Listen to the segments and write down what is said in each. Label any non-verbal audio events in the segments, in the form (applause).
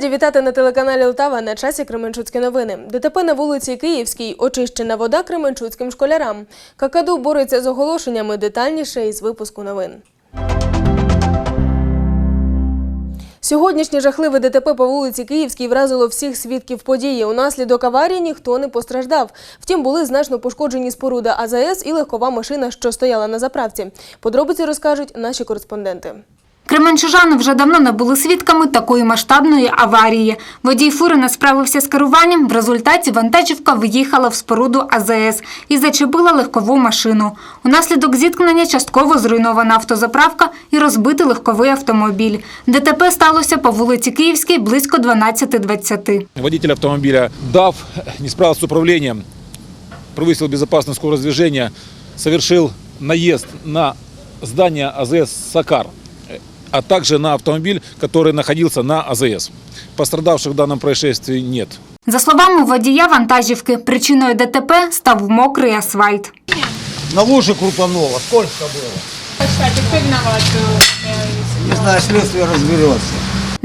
раді вітати на телеканалі Лтава на часі Кременчуцькі новини. ДТП на вулиці Київській, очищена вода кременчуцьким школярам. Какаду бореться з оголошеннями детальніше із випуску новин. Сьогоднішнє жахливе ДТП по вулиці Київській вразило всіх свідків події. Унаслідок аварії ніхто не постраждав. Втім, були значно пошкоджені споруда АЗС і легкова машина, що стояла на заправці. Подробиці розкажуть наші кореспонденти. Кременчужани вже давно не були свідками такої масштабної аварії. Водій фури не справився з керуванням. В результаті вантажівка виїхала в споруду АЗС і зачепила легкову машину. Унаслідок зіткнення частково зруйнована автозаправка і розбитий легковий автомобіль. ДТП сталося по вулиці Київській близько 12.20. Водитель автомобиля ДАВ не справился с управлением, превысил безопасную скорость движения, совершил наезд на здание АЗС «Сакар», а также на автомобиль, который находился на АЗС. Пострадавших в данном происшествии нет. За словами водія вантажівки, причиною ДТП став мокрий асфальт. На луже крупануло. Сколько было? Кстати, кто виноват? э, Не знаю, следствие разберется.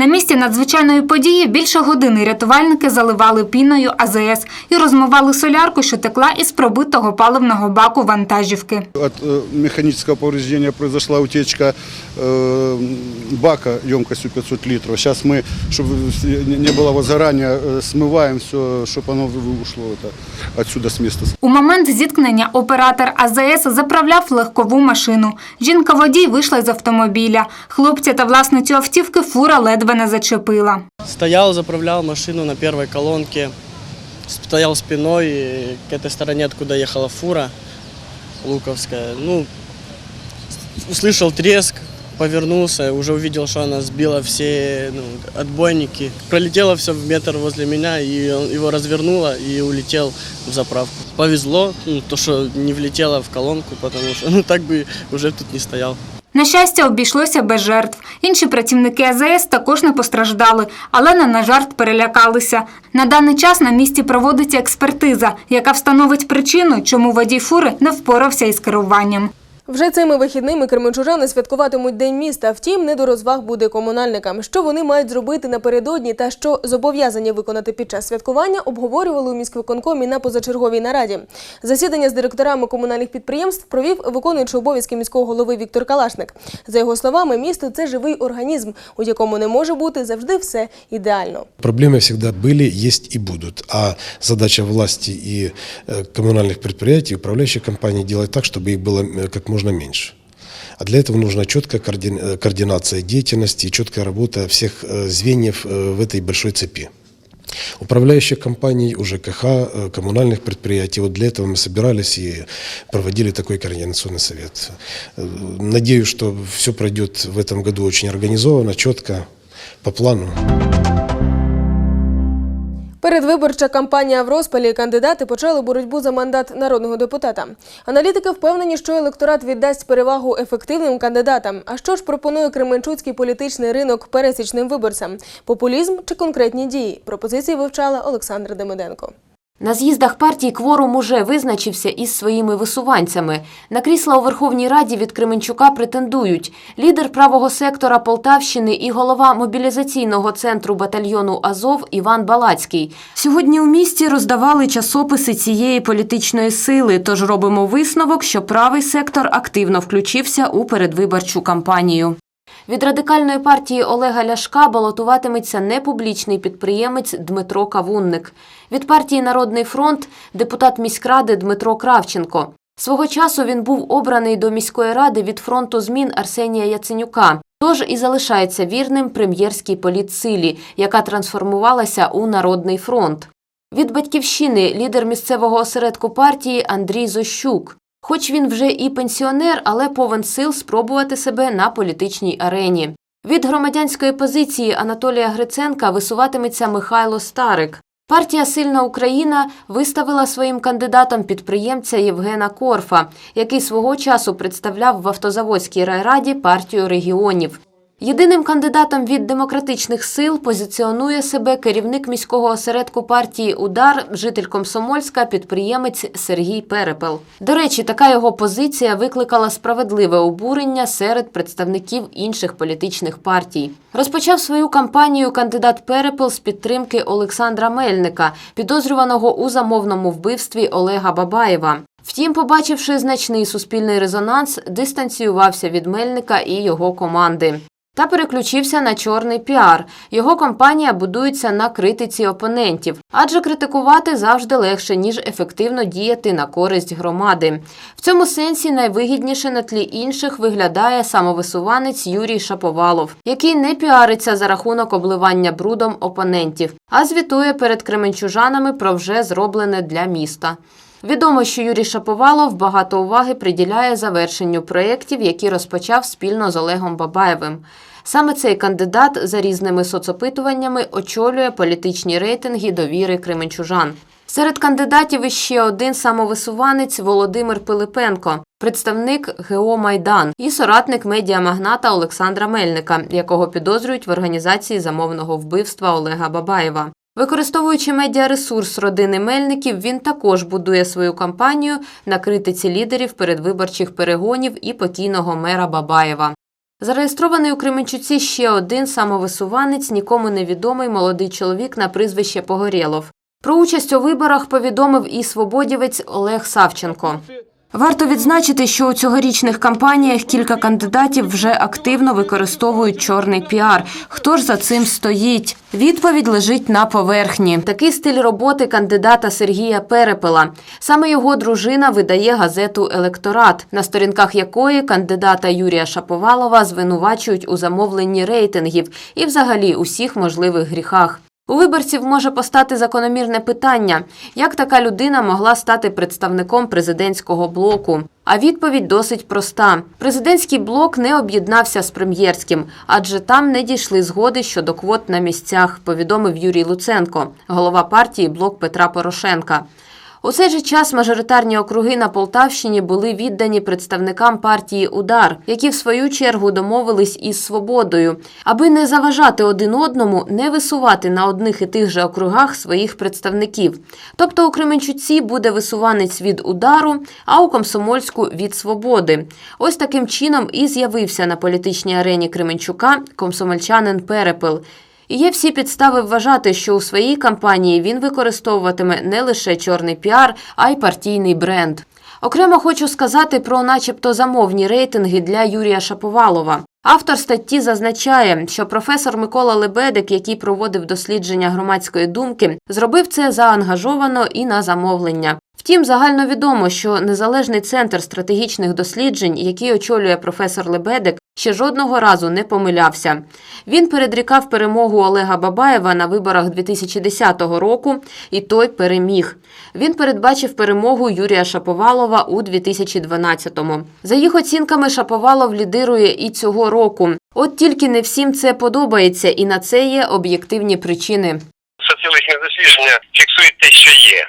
На місці надзвичайної події більше години рятувальники заливали піною АЗС і розмивали солярку, що текла із пробитого паливного баку вантажівки. От э, механического повреждения произошла утечка э, бака емкостью 500 литров. Сейчас мы, чтобы не было возгорания, э, смываем все, чтобы оно ушло это, отсюда с места. У момент зіткнення оператор АЗС заправляв легкову машину. Жінка-водій вийшла з автомобіля. Хлопця та власницю автівки фура ледве не зачепила. Стоял, заправлял машину на первой колонке, стоял спиной и к этой стороне, откуда ехала фура Луковская. Ну, услышал треск, повернулся, уже увидел, что она сбила все ну, отбойники. Пролетело все в метр возле меня, и он- его развернуло и улетел в заправку. Повезло, ну, то, что не влетело в колонку, потому что ну, так бы уже тут не стоял. На щастя, обійшлося без жертв. Інші працівники АЗС також не постраждали, але не на жарт перелякалися. На даний час на місці проводиться експертиза, яка встановить причину, чому водій фури не впорався із керуванням. Вже цими вихідними кременчужани святкуватимуть День міста. Втім, не до розваг буде комунальникам. Що вони мають зробити напередодні та що зобов'язані виконати під час святкування, обговорювали у міськвиконкомі на позачерговій нараді. Засідання з директорами комунальних підприємств провів виконуючий обов'язки міського голови Віктор Калашник. За його словами, місто це живий організм, у якому не може бути завжди все ідеально. Проблемы всегда были, есть и будут. А задача власти и э, коммунальных предприятий, управляющих компаний делать так, чтобы их было э, как можна можно меньше. А для этого нужна четкая э, координация деятельности четкая работа всех э, звеньев э, в этой большой цепи. Управляющих компаний, УЖКХ, коммунальных предприятий. Вот для этого мы собирались и проводили такой координационный совет. Надеюсь, что все пройдет в этом году очень организованно, четко, по плану. Передвиборча кампанія в розпалі кандидати почали боротьбу за мандат народного депутата. Аналітики впевнені, що електорат віддасть перевагу ефективним кандидатам. А що ж пропонує Кременчуцький політичний ринок пересічним виборцям? Популізм чи конкретні дії? Пропозиції вивчала Олександра Демиденко. На з'їздах партії кворум уже визначився із своїми висуванцями. На крісла у Верховній Раді від Кременчука претендують лідер правого сектора Полтавщини і голова мобілізаційного центру батальйону Азов Іван Балацький. Сьогодні у місті роздавали часописи цієї політичної сили, тож робимо висновок, що правий сектор активно включився у передвиборчу кампанію. Від радикальної партії Олега Ляшка балотуватиметься непублічний підприємець Дмитро Кавунник. Від партії Народний фронт депутат міськради Дмитро Кравченко. Свого часу він був обраний до міської ради від фронту змін Арсенія Яценюка. Тож і залишається вірним прем'єрській політсилі, яка трансформувалася у Народний фронт. Від батьківщини лідер місцевого осередку партії Андрій Зощук. Хоч він вже і пенсіонер, але повен сил спробувати себе на політичній арені. Від громадянської позиції Анатолія Гриценка висуватиметься Михайло Старик. Партія Сильна Україна виставила своїм кандидатом підприємця Євгена Корфа, який свого часу представляв в автозаводській райраді партію регіонів. Єдиним кандидатом від демократичних сил позиціонує себе керівник міського осередку партії Удар, житель Комсомольська, підприємець Сергій Перепел. До речі, така його позиція викликала справедливе обурення серед представників інших політичних партій. Розпочав свою кампанію кандидат Перепел з підтримки Олександра Мельника, підозрюваного у замовному вбивстві Олега Бабаєва. Втім, побачивши значний суспільний резонанс, дистанціювався від Мельника і його команди. Та переключився на чорний піар. Його кампанія будується на критиці опонентів, адже критикувати завжди легше, ніж ефективно діяти на користь громади. В цьому сенсі найвигідніше на тлі інших виглядає самовисуванець Юрій Шаповалов, який не піариться за рахунок обливання брудом опонентів, а звітує перед кременчужанами про вже зроблене для міста. Відомо, що Юрій Шаповалов багато уваги приділяє завершенню проєктів, які розпочав спільно з Олегом Бабаєвим. Саме цей кандидат за різними соцопитуваннями очолює політичні рейтинги довіри кременчужан. Серед кандидатів іще один самовисуванець Володимир Пилипенко, представник ГО Майдан і соратник медіамагната Олександра Мельника, якого підозрюють в організації замовного вбивства Олега Бабаєва. Використовуючи медіаресурс родини Мельників, він також будує свою кампанію на критиці лідерів передвиборчих перегонів і покійного мера Бабаєва. Зареєстрований у Кременчуці ще один самовисуванець, нікому невідомий молодий чоловік на прізвище Погорєлов. Про участь у виборах повідомив і свободівець Олег Савченко. Варто відзначити, що у цьогорічних кампаніях кілька кандидатів вже активно використовують чорний піар. Хто ж за цим стоїть? Відповідь лежить на поверхні. Такий стиль роботи кандидата Сергія Перепела. Саме його дружина видає газету Електорат, на сторінках якої кандидата Юрія Шаповалова звинувачують у замовленні рейтингів і взагалі усіх можливих гріхах. У виборців може постати закономірне питання, як така людина могла стати представником президентського блоку. А відповідь досить проста: президентський блок не об'єднався з прем'єрським, адже там не дійшли згоди щодо квот на місцях, повідомив Юрій Луценко, голова партії Блок Петра Порошенка. У цей же час мажоритарні округи на Полтавщині були віддані представникам партії Удар, які в свою чергу домовились із свободою, аби не заважати один одному, не висувати на одних і тих же округах своїх представників. Тобто у Кременчуці буде висуванець від удару, а у Комсомольську від свободи. Ось таким чином і з'явився на політичній арені Кременчука комсомольчанин Перепел. І є всі підстави вважати, що у своїй кампанії він використовуватиме не лише чорний піар, а й партійний бренд. Окремо хочу сказати про начебто замовні рейтинги для Юрія Шаповалова. Автор статті зазначає, що професор Микола Лебедик, який проводив дослідження громадської думки, зробив це заангажовано і на замовлення. Втім, загальновідомо, що незалежний центр стратегічних досліджень, який очолює професор Лебедик, ще жодного разу не помилявся. Він передрікав перемогу Олега Бабаєва на виборах 2010 року, і той переміг. Він передбачив перемогу Юрія Шаповалова у 2012-му. За їх оцінками, Шаповалов лідирує і цього року. От тільки не всім це подобається, і на це є об'єктивні причини. соціологічне дослідження фіксує те, що є.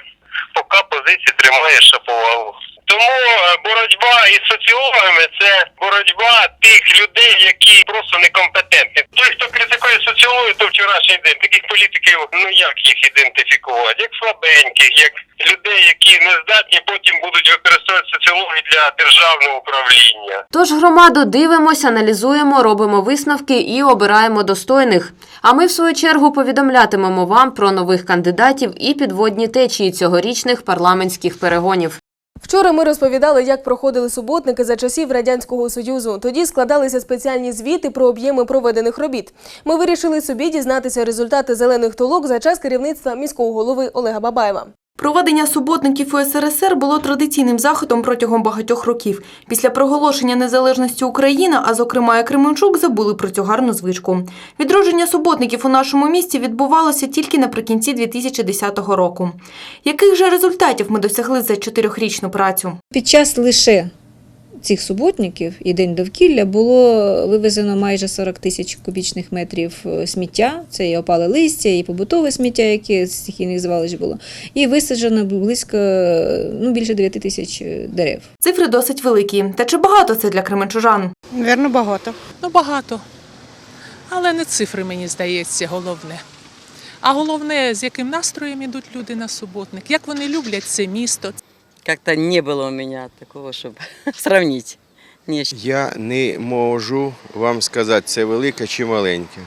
Поки позиції тримає Шаповалов. Тому е, боротьба із соціологами це боротьба тих людей, які просто некомпетентні. Той, хто критикує соціологію, то вчорашній день таких політиків, ну як їх ідентифікувати? Як слабеньких, як людей, які не здатні потім будуть використовувати соціологію для державного управління. Тож громаду дивимося, аналізуємо, робимо висновки і обираємо достойних. А ми, в свою чергу, повідомлятимемо вам про нових кандидатів і підводні течії цьогорічних парламентських перегонів. Вчора ми розповідали, як проходили суботники за часів радянського союзу. Тоді складалися спеціальні звіти про об'єми проведених робіт. Ми вирішили собі дізнатися результати зелених толок за час керівництва міського голови Олега Бабаєва. Проведення суботників у СРСР було традиційним заходом протягом багатьох років. Після проголошення незалежності України, а зокрема і Кременчук, забули про цю гарну звичку. Відродження суботників у нашому місті відбувалося тільки наприкінці 2010 року. Яких же результатів ми досягли за чотирьохрічну працю? Під час лише цих суботників і День довкілля було вивезено майже 40 тисяч кубічних метрів е, сміття. Це і опале листя, і побутове сміття, яке з стихійних звалищ було. І висаджено близько ну, більше 9 тисяч е, дерев. Цифри досить великі. Та чи багато це для кременчужан? Вірно, багато. Ну, багато. Але не цифри, мені здається, головне. А головне, з яким настроєм ідуть люди на суботник, як вони люблять це місто. Как-то не было у меня такого, чтобы (laughs) сравнить. Я не можу вам сказати, це велике чи маленьке.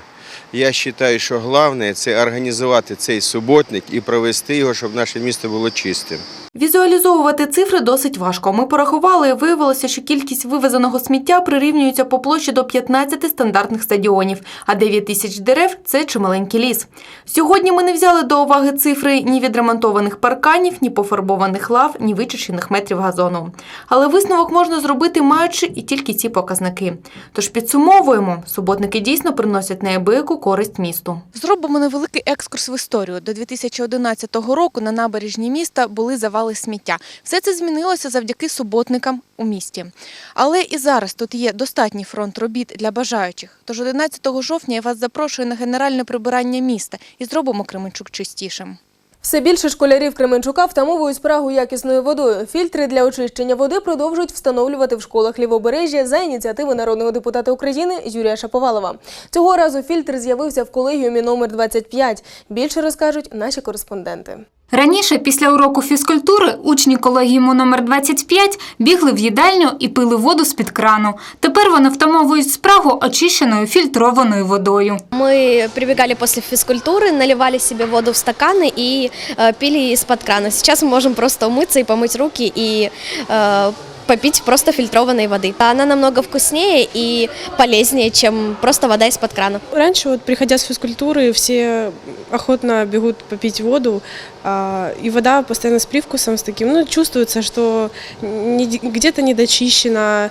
Я вважаю, що головне це організувати цей суботник і провести його, щоб наше місто було чистим. Візуалізовувати цифри досить важко. Ми порахували і виявилося, що кількість вивезеного сміття прирівнюється по площі до 15 стандартних стадіонів, а 9 тисяч дерев це чималенький ліс. Сьогодні ми не взяли до уваги цифри ні відремонтованих парканів, ні пофарбованих лав, ні вичищених метрів газону. Але висновок можна зробити, маючи і тільки ці показники. Тож підсумовуємо, суботники дійсно приносять неабияку користь місту. Зробимо невеликий екскурс в історію. До 2011 року на набережні міста були завали сміття. Все це змінилося завдяки суботникам у місті. Але і зараз тут є достатній фронт робіт для бажаючих. Тож 11 жовтня я вас запрошую на генеральне прибирання міста і зробимо Кременчук чистішим. Все більше школярів Кременчука втамовують спрагу якісною водою. Фільтри для очищення води продовжують встановлювати в школах Лівобережжя за ініціативи народного депутата України Юрія Шаповалова. Цього разу фільтр з'явився в колегіумі номер 25. Більше розкажуть наші кореспонденти. Раніше, після уроку фізкультури, учні колегіуму номер 25 бігли в їдальню і пили воду з-під крану. Тепер вони втамовують спрагу очищеною фільтрованою водою. Мы прибегали после физкультуры, наливали себе воду в стаканы и э, пили из-под крана. Сейчас мы можем просто умыться и помыть руки и э, попить просто фильтрованной воды. Она намного вкуснее и полезнее, чем просто вода из-под крана. Раньше, вот, приходя с физкультуры, все охотно бегут попить воду, а, и вода постоянно с привкусом, с таким, ну, чувствуется, что не- где-то недочищена,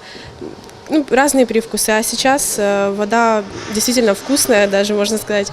ну, разные привкусы. А сейчас э, вода действительно вкусная, даже можно сказать,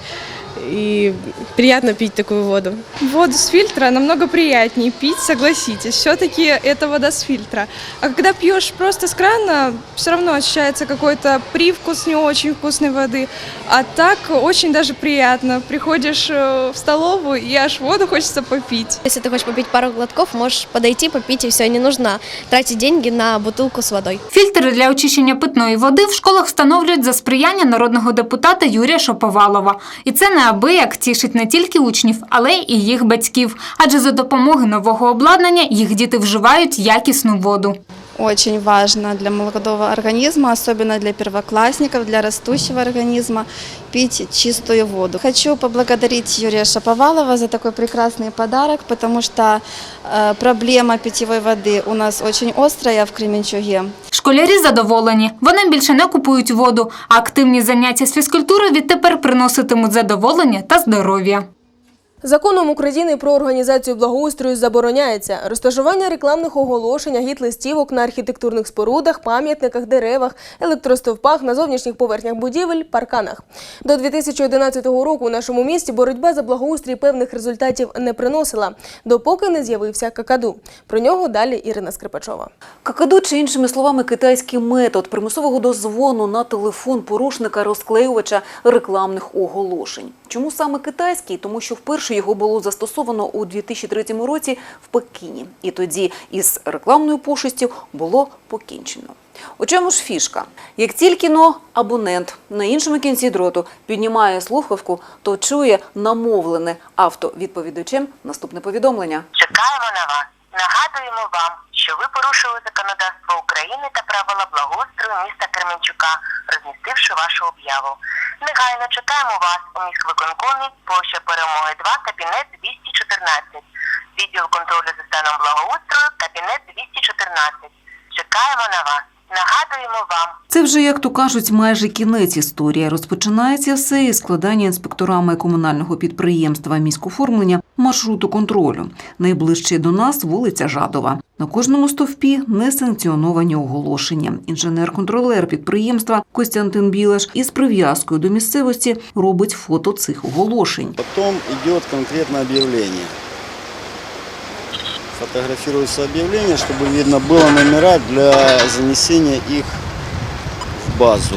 и приятно пить такую воду. Воду с фильтра намного приятнее пить, согласитесь. Все-таки это вода с фильтра. А когда пьешь просто с крана, все равно ощущается какой-то привкус не очень вкусной воды. А так очень даже приятно. Приходишь э, в столовую и аж воду хочется попить. Если ты хочешь попить пару глотков, можешь подойти, попить, и все, не нужно тратить деньги на бутылку с водой. Фільтри для очищення питної води в школах встановлюють за сприяння народного депутата Юрія Шаповалова. І це неабияк тішить не тільки учнів, але і їх батьків. Адже за допомоги нового обладнання їх діти вживають якісну воду очень важно для молодого организма, особенно для первоклассников, для растущего организма, пить чистую воду. Хочу поблагодарить Юрия Шаповалова за такой прекрасный подарок, потому что э, проблема питьевой воды у нас очень острая в Кременчуге. Школярі задоволені. Вони більше не купують воду, а активні заняття з фізкультури відтепер приноситимуть задоволення та здоров'я. Законом України про організацію благоустрою забороняється розташування рекламних оголошень, агіт-листівок на архітектурних спорудах, пам'ятниках, деревах, електростовпах, на зовнішніх поверхнях будівель, парканах. До 2011 року у нашому місті боротьба за благоустрій певних результатів не приносила, допоки не з'явився какаду. Про нього далі Ірина Скрипачова. Какаду, чи іншими словами, китайський метод примусового дозвону на телефон порушника розклеювача рекламних оголошень. Чому саме китайський? Тому що вперше його було застосовано у 2003 році в Пекіні. І тоді із рекламною пошистю було покінчено. У чому ж фішка? Як тільки но абонент на іншому кінці дроту піднімає слухавку, то чує намовлене автовідповідачем наступне повідомлення. Чекаємо на вас. Нагадуємо вам, що ви порушили законодавство України та правила благоустрою міста Кременчука, розмістивши вашу об'яву. Негайно чекаємо вас у міськвиконкомі, площа Перемоги 2, кабінет 214. Відділ контролю за станом благоустрою, кабінет 214. Чекаємо на вас. Нагадуємо вам. Це вже, як то кажуть, майже кінець історії. Розпочинається все із складання інспекторами комунального підприємства міськоформлення маршруту контролю. Найближче до нас вулиця Жадова. На кожному стовпі несанкціоновані оголошення. Інженер-контролер підприємства Костянтин Білаш із прив'язкою до місцевості робить фото цих оголошень. Потом идет конкретное объявление. Фотографируется объявление, чтобы видно было номера для занесения их в базу.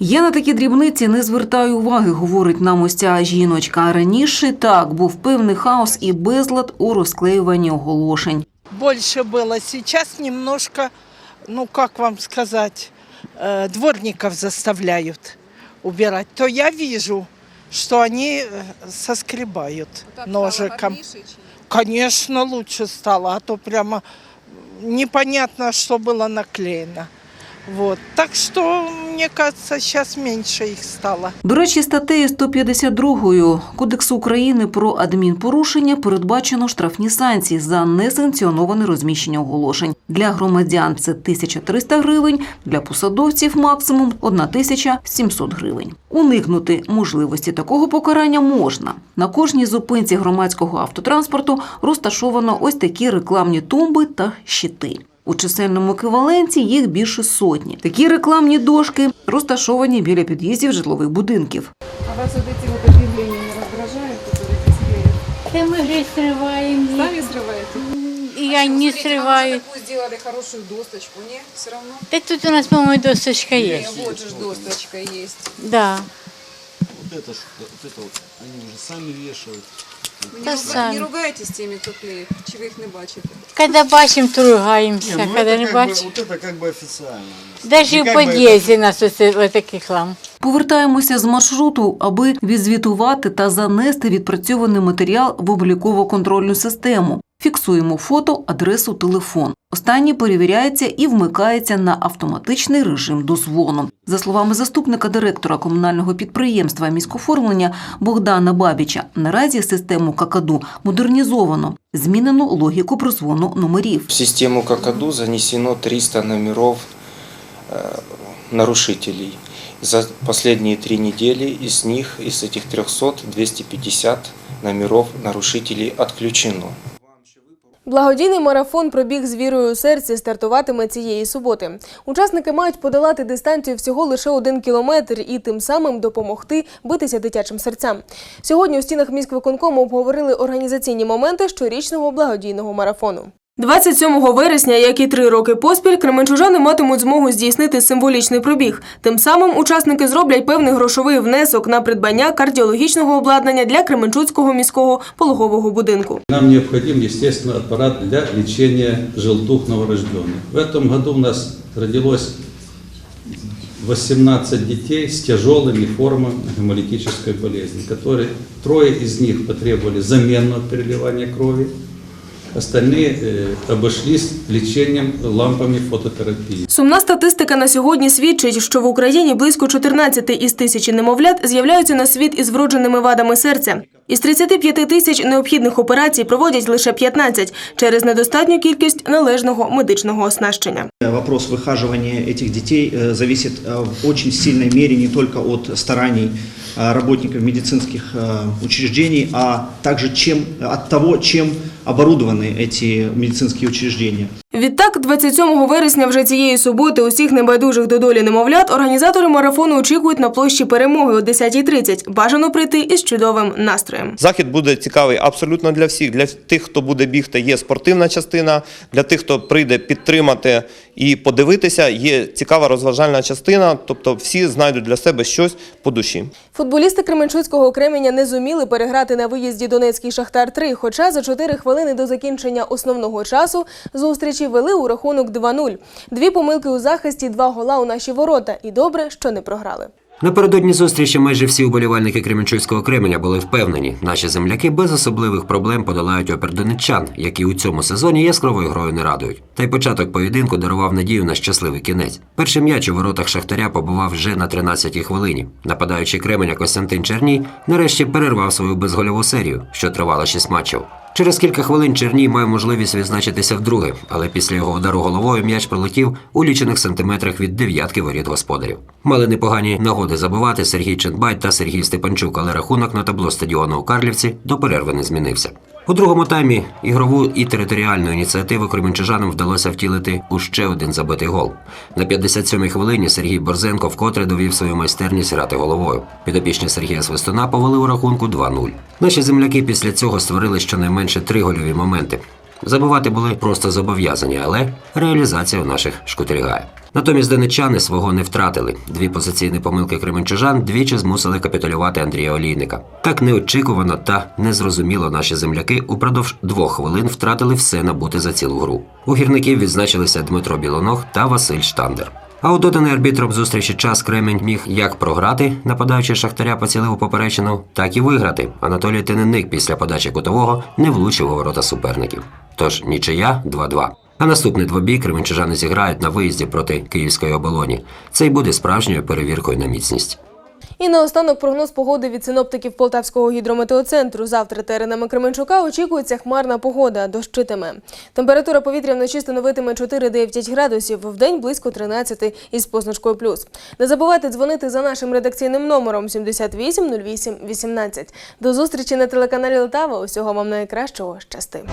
Я на такі дрібниці не звертаю уваги, говорить нам ось ця жіночка. А раніше так був певний хаос і безлад у розклеюванні оголошень. больше было. Сейчас немножко, ну как вам сказать, э, дворников заставляют убирать, то я вижу, что они э, соскребают ножиком. Конечно, лучше стало, а то прямо непонятно, что было наклеено. Вот. Так что, мне кажется, сейчас меньше их стало. До речі, статтею 152 Кодексу України про адмінпорушення передбачено штрафні санкції за несанкціоноване розміщення оголошень. Для громадян це 1300 гривень, для посадовців максимум 1700 гривень. Уникнути можливості такого покарання можна. На кожній зупинці громадського автотранспорту розташовано ось такі рекламні тумби та щити. У чисельному еквіваленті їх більше сотні. Такі рекламні дошки розташовані біля під'їздів житлових будинків. А вас вот эти вот объявления не раздражают, которые здесь клеят? Да мы же срываем. Сами срываете? Я не срываю. Такую сделали хорошую досточку, не? Все равно? Да тут у нас, по-моему, досточка есть. Вот же ж досточка есть. Да. Вот это, ж- вот это вот, они уже сами вешают. Ви Та не, руга... самі. не ругаєтесь тими, хто клеїть? Чи ви їх не бачите? Когда бачим, то ругаемся, Не, ну когда это не как бы, бачим. вот это как бы официально. Даже Не в как бы это- подъезде нас вот, вот таких лам. Повертаємося з маршруту, аби відзвітувати та занести відпрацьований матеріал в обліково-контрольну систему. Фіксуємо фото, адресу, телефон. Останній перевіряється і вмикається на автоматичний режим дозвону. За словами заступника директора комунального підприємства міськоформлення Богдана Бабіча, наразі систему Какаду модернізовано, змінено логіку прозвону номерів. В систему Какаду занесено 300 номеров э, нарушителей. За последние три недели из них, из этих 300, 250 номеров нарушителей отключено. Благодійний марафон пробіг з вірою у серці стартуватиме цієї суботи. Учасники мають подолати дистанцію всього лише один кілометр і тим самим допомогти битися дитячим серцям. Сьогодні у стінах міськвиконкому обговорили організаційні моменти щорічного благодійного марафону. 27 вересня, як і три роки поспіль, кременчужани матимуть змогу здійснити символічний пробіг. Тим самим учасники зроблять певний грошовий внесок на придбання кардіологічного обладнання для Кременчуцького міського пологового будинку. Нам необходим, естественно, аппарат для лечения желтух новорожденных. В этом году у нас родилось 18 детей с тяжелыми формами гемолитической болезни, которые трое из них потребовали заменного переливания крови, остальные э, обошлись лечением лампами фототерапии. Сумна статистика на сьогодні свідчить, що в Україні близько 14 із тисячі немовлят з'являються на світ із вродженими вадами серця. Із 35 тисяч необхідних операцій проводять лише 15 через недостатню кількість належного медичного оснащення. Вопрос выхаживания этих детей э, зависит э, в очень сильной мере не только от стараний э, работников медицинских э, учреждений, а также чем, от того, чем оборудованы эти медицинские учреждения. Відтак, 27 вересня вже цієї суботи усіх небайдужих до долі немовлят організатори марафону очікують на площі перемоги о 10.30. Бажано прийти із чудовим настроєм. Захід буде цікавий абсолютно для всіх. Для тих, хто буде бігти, є спортивна частина. Для тих, хто прийде підтримати і подивитися, є цікава розважальна частина. Тобто всі знайдуть для себе щось по душі. Футболісти Кременчуцького Кременя не зуміли переграти на виїзді Донецький Шахтар 3 хоча за 4 хвилини до закінчення основного часу зустрічі вели у рахунок 2-0. Дві помилки у захисті, два гола у наші ворота. І добре, що не програли. Напередодні зустрічі майже всі уболівальники Кременчуцького Кременя були впевнені, наші земляки без особливих проблем подолають опір донеччан, які у цьому сезоні яскравою грою не радують. Та й початок поєдинку дарував надію на щасливий кінець. Перший м'яч у воротах Шахтаря побував вже на 13-й хвилині. Нападаючий Кременя Костянтин Черній нарешті перервав свою безгольову серію, що тривала 6 матчів. Через кілька хвилин Черній має можливість відзначитися вдруге, але після його удару головою м'яч пролетів у лічених сантиметрах від дев'ятки воріт господарів. Мали непогані нагоди забивати Сергій Ченбай та Сергій Степанчук, але рахунок на табло стадіону у Карлівці до перерви не змінився. У другому таймі ігрову і територіальну ініціативу кременчужанам вдалося втілити у ще один забитий гол. На 57-й хвилині Сергій Борзенко вкотре довів свою майстерність грати головою. Підопічні Сергія Свистуна повели у рахунку 2-0. Наші земляки після цього створили щонайменше три гольові моменти. Забивати були просто зобов'язані, але реалізація в наших шкутильгає. Натомість донечани свого не втратили. Дві позиційні помилки кременчужан двічі змусили капітулювати Андрія Олійника. Так неочікувано та незрозуміло наші земляки упродовж двох хвилин втратили все набути за цілу гру. У гірників відзначилися Дмитро Білоног та Василь Штандер. А у доданий арбітром зустрічі час Кремень міг як програти, нападаючи Шахтаря поцілив поперечину, так і виграти. Анатолій Тененик після подачі кутового не влучив у ворота суперників. Тож нічия 2-2. А наступний двобій кременчужани зіграють на виїзді проти київської оболоні. Це й буде справжньою перевіркою на міцність. І наостанок прогноз погоди від синоптиків Полтавського гідрометеоцентру. Завтра теренами Кременчука очікується хмарна погода, дощитиме. Температура повітря вночі становитиме 4-9 градусів, вдень близько 13 із позначкою плюс. Не забувайте дзвонити за нашим редакційним номером 78 08 18. До зустрічі на телеканалі Лтава. Усього вам найкращого. Щасти.